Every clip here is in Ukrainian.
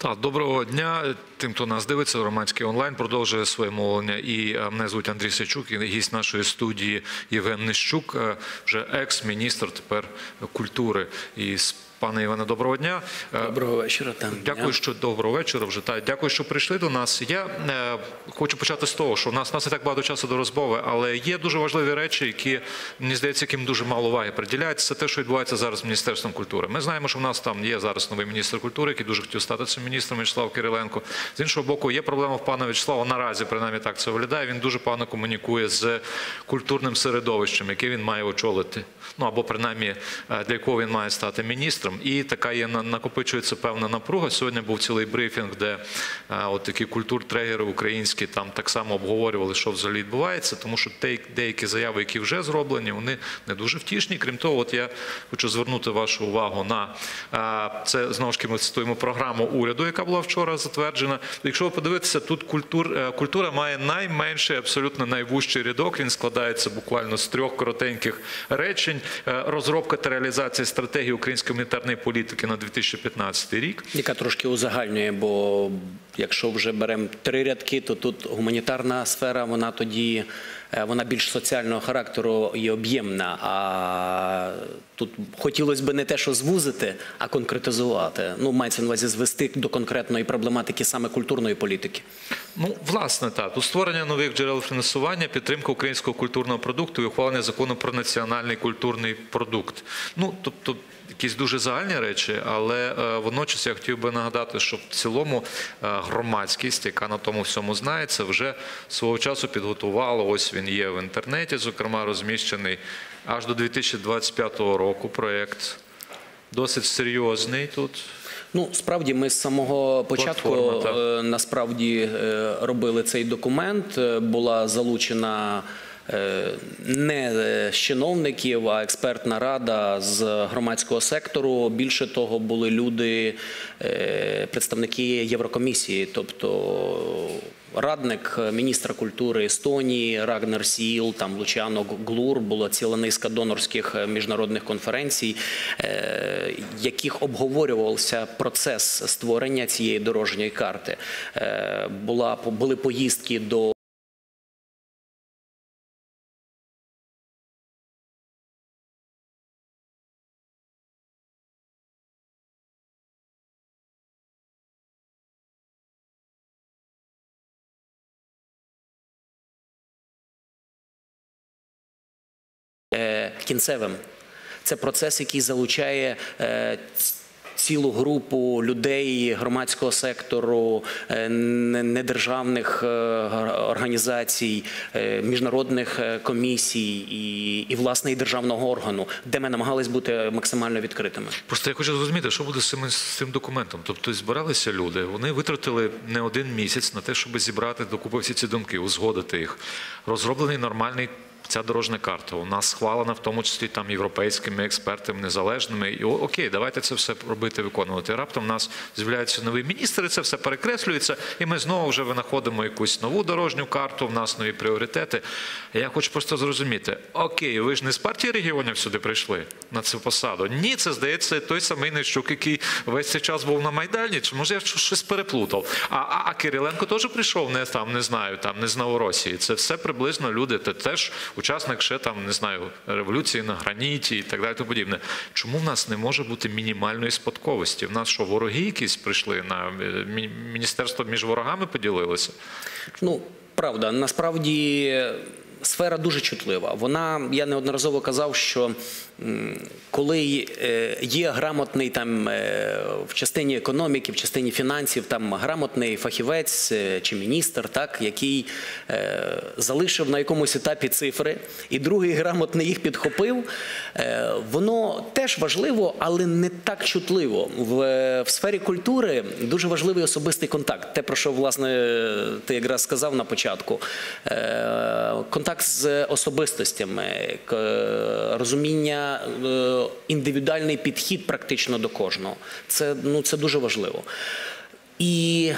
Так, доброго дня тим, хто нас дивиться. Громадський онлайн продовжує своє мовлення. І е, мене звуть Андрій Сячук, і гість нашої студії Євген Нищук, е, вже екс-міністр тепер культури. І с- пане Іване, доброго дня. Е, Доброго вечора. Там Дякую, що доброго вечора. Вже та дякую, що прийшли до нас. Я е, хочу почати з того, що в нас, в нас не так багато часу до розмови, але є дуже важливі речі, які мені здається, яким дуже мало уваги приділяється. Це те, що відбувається зараз з міністерством культури. Ми знаємо, що в нас там є зараз новий міністр культури, який дуже хотів стати цим міністром Вячеслав Кириленко. З іншого боку, є проблема в пана Вячеслава. Наразі принаймні так це виглядає. Він дуже погано комунікує з культурним середовищем, яке він має очолити. Ну або принаймні е, для якого він має стати міністром. І така є на- накопичується певна напруга. Сьогодні був цілий брифінг, де от такі культуртрегери українські там так само обговорювали, що взагалі відбувається, тому що деякі заяви, які вже зроблені, вони не дуже втішні. Крім того, от я хочу звернути вашу увагу на це знову ж таки ми цитуємо програму уряду, яка була вчора затверджена. Якщо ви подивитеся, тут культур, е, культура має найменший, абсолютно найвужчий рядок. Він складається буквально з трьох коротеньких речень. Е, Розробка та реалізація стратегії української гуманітарної політики на 2015 рік. яка трошки узагальнює, бо якщо вже беремо три рядки, то тут гуманітарна сфера, вона тоді е, вона більш соціального характеру і об'ємна. А тут хотілося б не те, що звузити, а конкретизувати. Ну, мається на увазі звести до конкретної проблематики саме культурної політики. Ну, власне, так. Тут створення нових джерел фінансування, підтримка українського культурного продукту і ухвалення закону про національний культурний продукт. Ну, тобто, якісь дуже загальні речі, але е, водночас я хотів би нагадати, що в цілому е, громадськість, яка на тому всьому знається, вже свого часу підготувала. Ось він є в інтернеті, зокрема, розміщений аж до 2025 року проєкт. Досить серйозний тут. Ну, справді, ми з самого початку Платформа, е, насправді робили цей документ. Була залучена не е, з чиновників, а експертна рада з громадського сектору. Більше того, були люди, е, представники Єврокомісії, тобто. Радник міністра культури Естонії, Рагнер Сіл, там Лучано Глур, була ціла низка донорських е, міжнародних конференцій, е, яких обговорювався процес створення цієї дорожньої карти. Е, Була були поїздки до. Кінцевим. Це процес, який залучає е, цілу групу людей громадського сектору, е, недержавних е, організацій, міжнародних комісій і, і власне і державного органу, де ми намагались бути максимально відкритими. Просто я хочу зрозуміти, що буде з цим, з цим документом. Тобто збиралися люди, вони витратили не один місяць на те, щоб зібрати докупи всі ці думки, узгодити їх. Розроблений нормальний. Ця дорожня карта у нас схвалена, в тому числі там європейськими експертами незалежними. І окей, давайте це все робити, виконувати. Раптом у нас з'являється новий міністр, і це все перекреслюється, і ми знову вже винаходимо якусь нову дорожню карту. В нас нові пріоритети. Я хочу просто зрозуміти: окей, ви ж не з партії регіонів сюди прийшли на цю посаду. Ні, це здається той самий Нищук, який весь цей час був на майдані. Чи може я щось переплутав? А, а, а Кириленко теж прийшов не там, не знаю, там не з Новоросії. Це все приблизно люди. Це теж учасник ще там, не знаю, революції на граніті і так далі. Тому подібне. Чому в нас не може бути мінімальної спадковості? В нас що вороги якісь прийшли на е, міністерство між ворогами поділилося? Ну, правда, насправді сфера дуже чутлива. Вона, я неодноразово казав, що коли е, є грамотний там е, в частині економіки, в частині фінансів, там грамотний фахівець е, чи міністр, так, який залишив на якомусь етапі цифри, і другий грамотний їх підхопив, воно теж важливо, але не так чутливо. В, в сфері культури дуже важливий особистий контакт. Те, про що власне ти якраз сказав на початку. Е, Контакт з особистостями, розуміння, е, індивідуальний підхід практично до кожного. Це, ну, це дуже важливо. І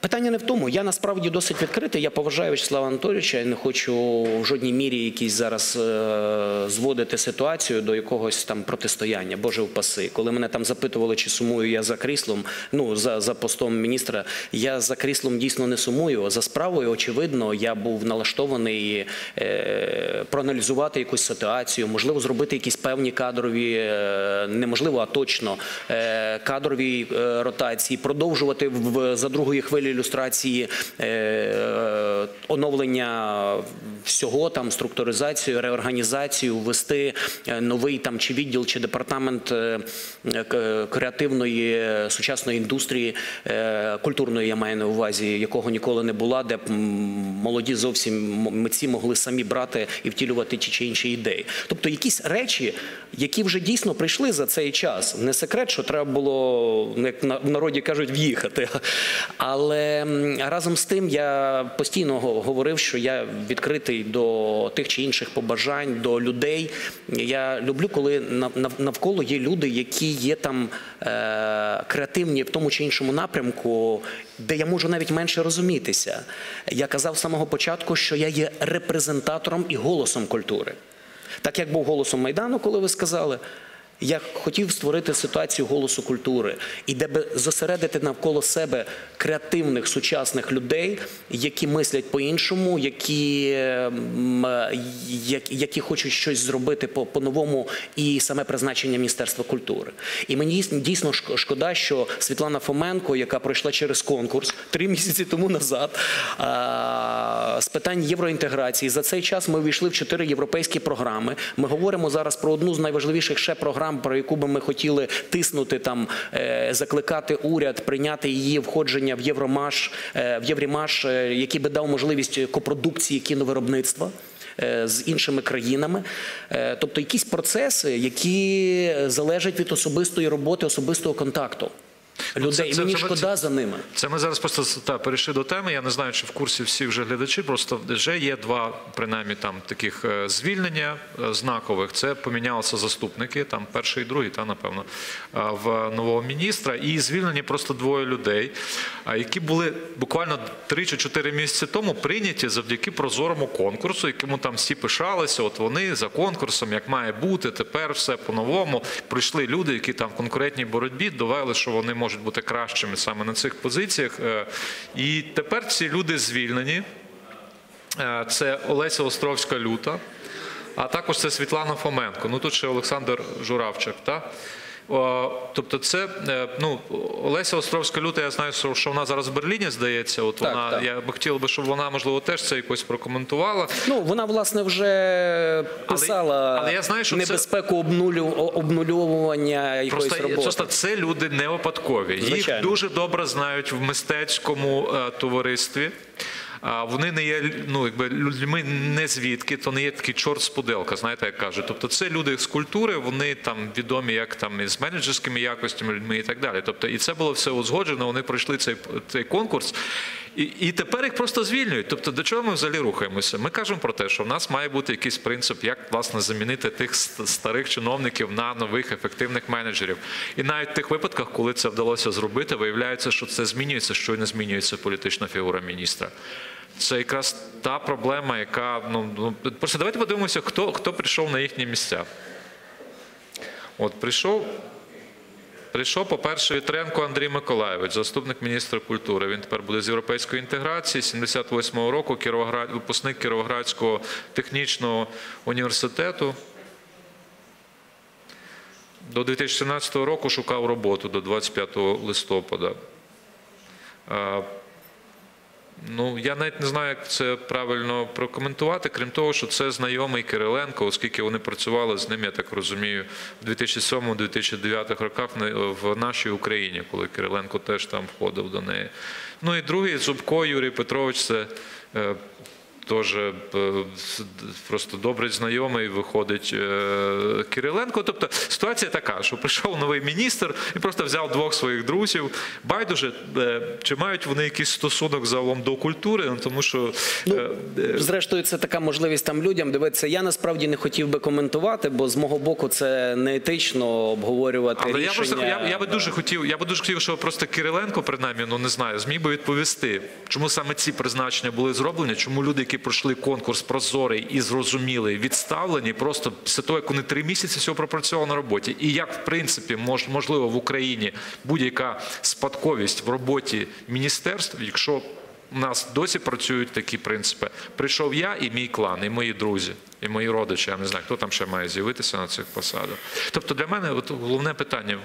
Питання не в тому. Я насправді досить відкритий. Я поважаю Вячеслава Анатолійовича і не хочу в жодній мірі якісь зараз е, зводити ситуацію до якогось там протистояння. Боже впаси. Коли мене там запитували, чи сумую я за кріслом, ну за, за постом міністра, я за кріслом дійсно не сумую. За справою, очевидно, я був налаштований е, проаналізувати якусь ситуацію, можливо, зробити якісь певні кадрові, е, неможливо, а точно е, кадрові е, ротації, продовжувати в за другої хвилі ілюстрації е, оновлення всього там структуризацію, реорганізацію, ввести е, новий там чи відділ, чи департамент е, креативної е, сучасної індустрії е, культурної, я маю на увазі, якого ніколи не була, де б молоді зовсім митці могли самі брати і втілювати ті чи інші ідеї. Тобто якісь речі, які вже дійсно прийшли за цей час. Не секрет, що треба було, ну, як в народі кажуть, в'їхати. Але м, разом з тим я постійно говорив, що я відкритий до тих чи інших побажань, до людей. Я люблю, коли нав- нав- навколо є люди, які є там е, креативні в тому чи іншому напрямку, де я можу навіть менше розумітися. Я казав з самого початку, що я є репрезентатором і голосом культури. Так як був голосом Майдану, коли ви сказали, я хотів створити ситуацію голосу культури, і де би зосередити навколо себе креативних сучасних людей, які мислять по-іншому, які, які хочуть щось зробити по- по-новому, і саме призначення Міністерства культури. І мені дійсно шкода, що Світлана Фоменко, яка пройшла через конкурс три місяці тому назад, з питань євроінтеграції, за цей час ми війшли в чотири європейські програми. Ми говоримо зараз про одну з найважливіших ще програм, про яку би ми хотіли тиснути там, е, закликати уряд прийняти її входження в Євромаш, е, в Єврімаш, е, який би дав можливість копродукції кіновиробництва. З іншими країнами, тобто якісь процеси, які залежать від особистої роботи, особистого контакту людей. це- це мені шкода за ними. Це ми зараз просто та, перейшли до теми. Я не знаю, чи в курсі всі вже глядачі. Просто вже є два, принаймні, там таких е, звільнення е, знакових. Це помінялися заступники, там перший і другий, та напевно, е, в нового міністра. І звільнені просто двоє людей, які були буквально 3 чи 4 місяці тому прийняті завдяки прозорому конкурсу, якому там всі пишалися. От вони за конкурсом, як має бути, тепер все по-новому. Прийшли люди, які там в конкурентній боротьбі довели, що вони можуть бути кращими саме на цих позиціях. Е, І тепер ці люди звільнені. Е, Це Олеся Островська Люта, а також це Світлана Фоменко. Ну тут ще Олександр Журавчик. Та? Тобто, це е, ну Олеся Островська Люта. Я знаю, що вона зараз в Берліні здається. От Так, вона так. я би хотів би, щоб вона можливо теж це якось прокоментувала. Ну, вона, власне, вже писала але я знаю, що це- небезпеку обнулю, обнульовування якоїсь Просто, роботи. просто це люди не випадкові. Їх дуже добре знають в мистецькому е, товаристві. Вони не є ну, якби людьми не звідки, то не є такий чорт з пуделка, знаєте, як кажуть. Тобто це люди з культури, вони там відомі як там із менеджерськими якостями людьми і так далі. Тобто, і це було все узгоджено. Вони пройшли цей, цей конкурс, і, тепер їх просто звільнюють. Тобто, до чого ми взагалі рухаємося? Ми кажемо про те, що в нас має бути якийсь принцип, як власне замінити тих старих чиновників на нових ефективних менеджерів. І навіть в тих випадках, коли це вдалося зробити, виявляється, що це змінюється, що й не змінюється політична фігура міністра. Це якраз та проблема, яка ну, ну просто давайте подивимося, хто, хто прийшов на їхні місця. От прийшов. Прийшов, по-перше, Вітренко Андрій Миколаєвич, заступник міністра культури. Він тепер буде з європейської інтеграції, 78-го року, випускник Кіровоградського технічного університету. До 2017 року шукав роботу до 25 листопада. Ну, я навіть не знаю, як це правильно прокоментувати, крім того, що це знайомий Кириленко, оскільки вони працювали з ним, я так розумію, в 2007-2009 роках в нашій Україні, коли Кириленко теж там входив до неї. Ну і другий Зубко Юрій Петрович, це е, теж е, просто добрий знайомий виходить е, Кириленко. Тобто ситуація така, що прийшов новий міністр і просто взяв двох своїх друзів. Байдуже, е, чи мають вони якийсь стосунок загалом до культури, ну, тому що е, Зрештою, це така можливість там людям дивитися. Я насправді не хотів би коментувати, бо з мого боку це не етично обговорювати Але я просто я, я би дуже хотів, я би дуже хотів, щоб просто Кириленко, принаймні, ну не знаю, зміг би відповісти, чому саме ці призначення були зроблені, чому люди, які пройшли конкурс прозорий і зрозумілий, відставлені просто після того, як вони три місяці всього пропрацювали на роботі, і як в принципі мож, можливо в Україні будь-яка спадковість в роботі міністерств, якщо у нас досі працюють такі принципи. Прийшов я і мій клан, і мої друзі, і мої родичі. Я не знаю, хто там ще має з'явитися на цих посадах. Тобто для мене от головне питання: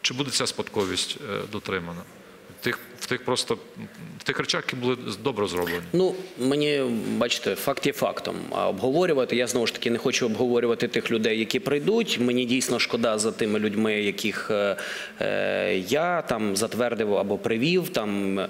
чи буде ця спадковість е, дотримана? Тих, в тих просто в тих речах, які були добре зроблені. Ну, мені бачите, факт є фактом. А обговорювати я знову ж таки не хочу обговорювати тих людей, які прийдуть. Мені дійсно шкода за тими людьми, яких е, е, я там затвердив або привів там.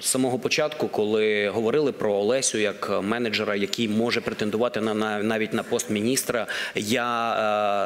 З самого початку, коли говорили про Олесю як менеджера, який може претендувати на, на навіть на пост міністра, я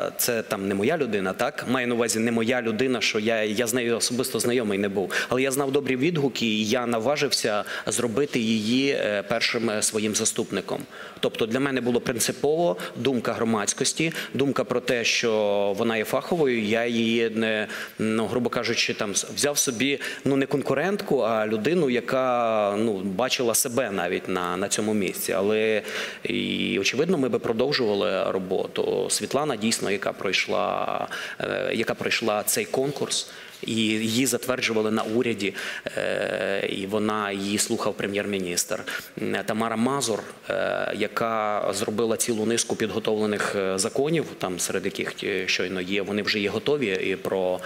е, це там не моя людина, так маю на увазі не моя людина, що я, я з нею особисто знайомий не був. Але я знав добрі відгуки, і я наважився зробити її е, першим е, своїм заступником. Тобто для мене було принципово думка громадськості, думка про те, що вона є фаховою. Я її не ну, грубо кажучи, там взяв собі ну не конкурентку, людину, яка ну бачила себе навіть на, на цьому місці. Але і очевидно, ми би продовжували роботу. Світлана дійсно, яка пройшла, е, яка пройшла цей конкурс. І її затверджували на уряді, е, і вона її слухав прем'єр-міністр. Тамара Мазур, е, яка зробила цілу низку підготовлених е, законів, там серед яких щойно є, вони вже є готові і про.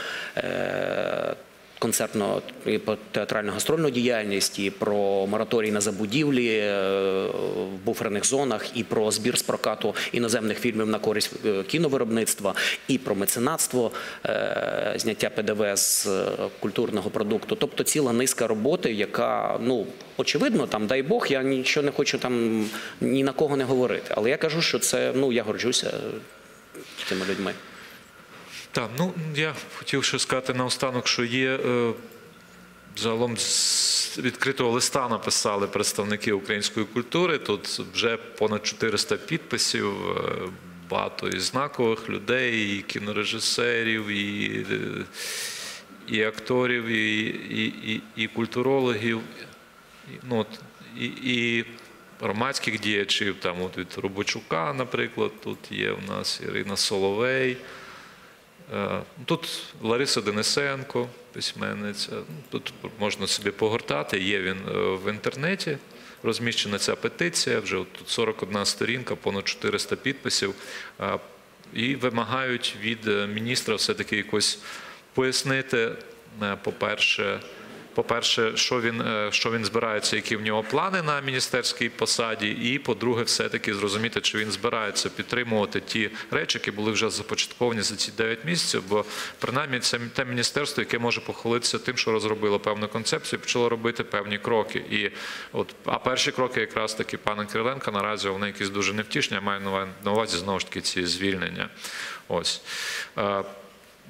Концертно і по театрально гастрольну діяльність, і про мораторій на забудівлі е, в буферних зонах, і про збір з прокату іноземних фільмів на користь е, кіновиробництва, і про меценатство, е, зняття ПДВ з культурного продукту. Тобто ціла низка роботи, яка ну очевидно, там дай Бог, я нічого не хочу там ні на кого не говорити. Але я кажу, що це ну я горджуся цими людьми. Так, ну я хотів ще сказати наостанок, що є е, загалом з відкритого листа написали представники української культури. Тут вже понад 400 підписів. е, Багато і знакових людей, і кінорежисерів, і, е, і акторів, і, і, і, культурологів, і, ну, і, і громадських діячів. Там от від Робочука, наприклад, тут є у нас Ірина Соловей. Е, Тут Лариса Денисенко, письменниця. Тут можна собі погортати. Є він е, в інтернеті. Розміщена ця петиція. Вже тут 41 сторінка, понад 400 підписів. Е, І вимагають від міністра все-таки якось пояснити, по-перше, по-перше, що він, е, що він збирається, які в нього плани на міністерській посаді, і по-друге, все-таки зрозуміти, чи він збирається підтримувати ті речі, які були вже започатковані за ці 9 місяців. Бо принаймні це те міністерство, яке може похвалитися тим, що розробило певну концепцію, почало робити певні кроки. І от, а перші кроки, якраз таки пана Кириленка, наразі вони якісь дуже невтішні. Я маю на увазі знову ж таки ці звільнення. Ось.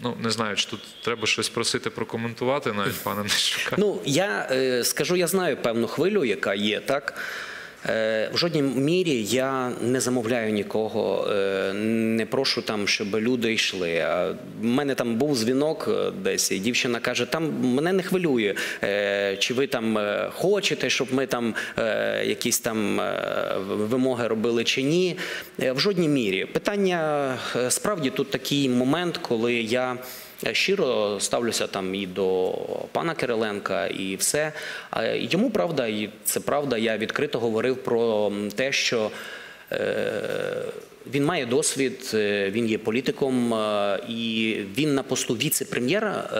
Ну, не знаю, чи тут треба щось просити прокоментувати навіть пане Нищука. Ну я е, скажу, я знаю певну хвилю, яка є так. Е, В жодній мірі я не замовляю нікого, е, не прошу там, щоб люди йшли. В мене там був дзвінок е, десь, і дівчина каже: там мене не хвилює, чи ви там хочете, щоб ми там якісь там вимоги робили чи ні. В жодній мірі. Питання справді тут такий момент, коли я. Щиро ставлюся там і до пана Кириленка, і все. Йому правда, і це правда. Я відкрито говорив про те, що е, він має досвід, е, він є політиком, е, і він на посту віце-прем'єра.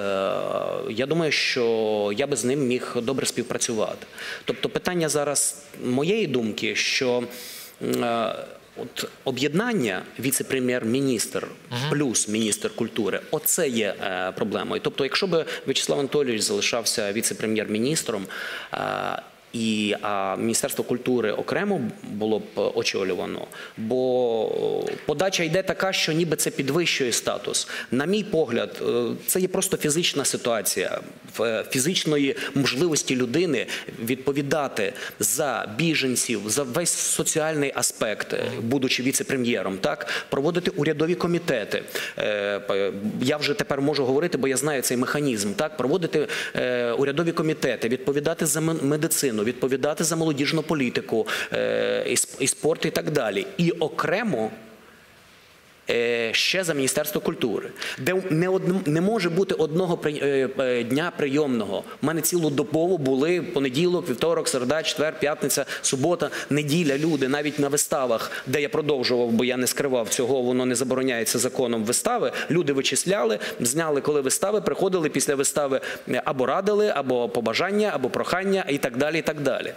Я думаю, що я би з ним міг добре співпрацювати. Тобто, питання зараз моєї думки, що. От об'єднання віце-прем'єр-міністр плюс міністр культури, оце є е, проблемою. Тобто, якщо б В'ячеслав Анатолійович залишався віце-прем'єр-міністром. Е, і Міністерство культури окремо було б очолювано. Бо подача йде така, що ніби це підвищує статус. На мій погляд, е, це є просто фізична ситуація е, фізичної можливості людини відповідати за біженців, за весь соціальний аспект, е, будучи віце-прем'єром, так проводити урядові комітети. Е, Я вже тепер можу говорити, бо я знаю цей механізм. Так, проводити е, урядові комітети, відповідати за медицину, відповідати за молодіжну політику, е, і сп- і спорт, і так далі. І окремо ще за Міністерство культури, де не, од, не може бути одного при- е, е, дня прийомного. У мене цілодобово були понеділок, вівторок, середа, четвер, п'ятниця, субота, неділя. Люди навіть на виставах, де я продовжував, бо я не скривав цього, воно не забороняється законом вистави. Люди вичисляли, зняли, коли вистави, приходили після вистави е, або радили, або побажання, або прохання, і так далі. І так далі.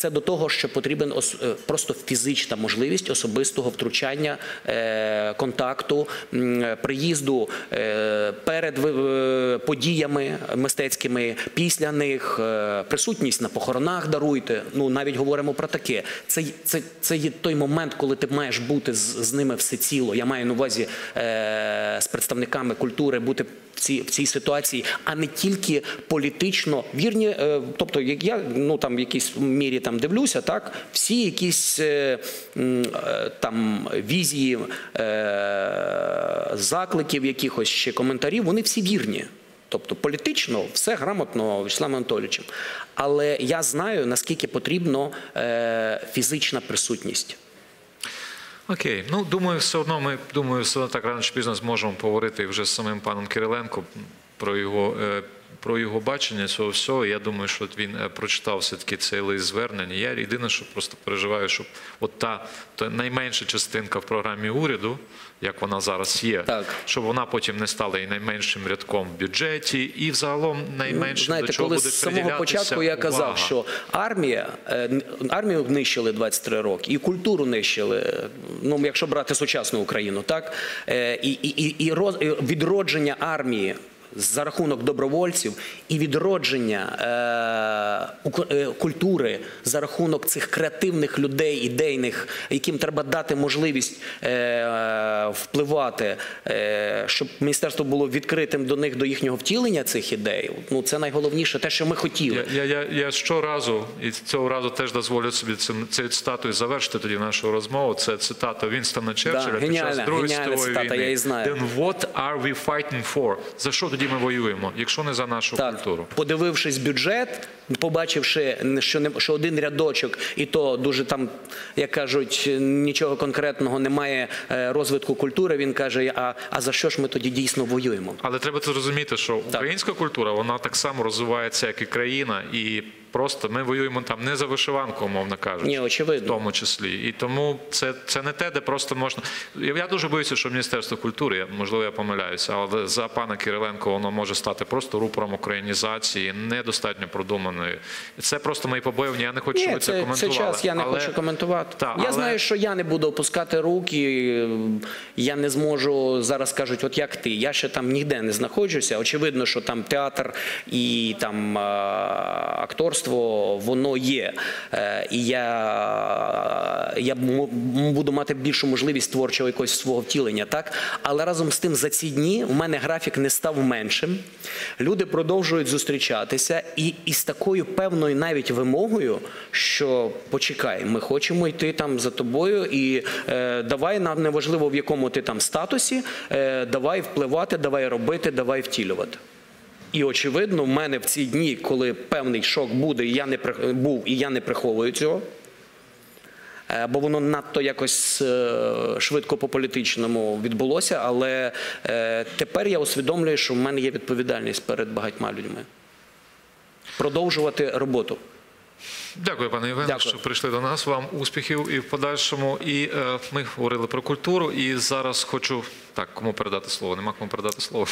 Це до того, що потрібен е, просто фізична можливість особистого втручання, е, контакту, приїзду е, перед подіями мистецькими, після них, присутність на похоронах даруйте. Ну навіть говоримо про таке. Це, це, це є той момент, коли ти маєш бути з, з ними всеціло. Я маю на увазі з представниками культури бути в цій, в цій ситуації, а не тільки політично вірні. Е, тобто, як я ну там в якійсь мірі там дивлюся, так всі якісь е, е, там візії, закликів, якихось ще коментарів, вони всі вірні. Тобто політично все грамотно Вячеславом Анатолійовичем. Але я знаю, наскільки потрібно е, фізична присутність. Окей, ну думаю, все одно ми думаю, все одно так рано чи пізно зможемо поговорити вже з самим паном Кириленко про його. Про його бачення цього всього, я думаю, що він е, прочитав все-таки цей лист звернення. Я єдине, що просто переживаю, щоб от та, та найменша частинка в програмі уряду, як вона зараз є, Так. щоб вона потім не стала і найменшим рядком в бюджеті, і взагалом найменшим Знаєте, до чого коли буде з самого початку я казав, увага. що армія е, армію нищили 23 роки, і культуру нищили. е, Ну, якщо брати сучасну Україну, так і, і, і, і відродження армії. За рахунок добровольців і відродження е, е, культури за рахунок цих креативних людей, ідейних, яким треба дати можливість е, впливати, е, щоб міністерство було відкритим до них, до їхнього втілення цих ідей. Ну це найголовніше, те, що ми хотіли. Я, я, я, я щоразу, і цього разу теж дозволю собі цим цією цитатою завершити тоді нашу розмову. Це цитата Вінстона Черчилля під геніальна, час Другої світової війни. я її знаю. Then what are we fighting for? За що тоді ми воюємо, якщо не за нашу Так, культуру? подивившись бюджет, побачивши, що не що один рядочок, і то дуже там, як кажуть, нічого конкретного немає е, розвитку культури. Він каже: а, а за що ж ми тоді дійсно воюємо? Але треба це зрозуміти, що українська культура вона так само розвивається, як і країна, і просто ми воюємо там не за вишиванку, умовно кажучи. Ні, очевидно. в тому числі. І тому це, це не те, де просто можна. Я дуже боюся, що Міністерство культури, можливо, я помиляюся, але за пана Кириленко воно може стати просто рупором українізації, недостатньо продуманою. Це просто мої побоювання. Я не хочу, щоб ви це, це, це час, я не Але- хочу коментувати. Та, я але- знаю, що я не буду опускати руки. Я не зможу зараз кажуть, от як ти. Я ще там ніде не знаходжуся. Очевидно, що там театр і там е, акторство воно є. Е, І я, я буду мати більшу можливість творчого якогось свого втілення, так? Але разом з тим за ці дні у мене графік не став меншим. Люди продовжують зустрічатися, і, і з такою певною навіть вимогою, що почекай, ми хочемо йти там за тобою, і е, давай нам неважливо в якому ти там статусі, е, давай впливати, давай робити, давай втілювати. І очевидно, в мене в ці дні, коли певний шок буде, я не був, і я не приховую цього. Е, Бо воно надто якось е, швидко по політичному відбулося, але е, тепер я усвідомлюю, що в мене є відповідальність перед багатьма людьми. Продовжувати роботу. Дякую, пане Євгене, що прийшли до нас. Вам успіхів і в подальшому. І е, ми говорили про культуру. І зараз хочу так, кому передати слово? Нема кому передати слово.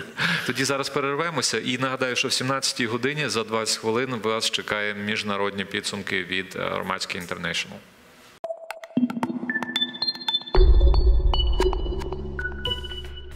Тоді зараз перервемося. І нагадаю, що в 17-й годині за 20 хвилин вас чекає міжнародні підсумки від е, Громадський Інтернешнл.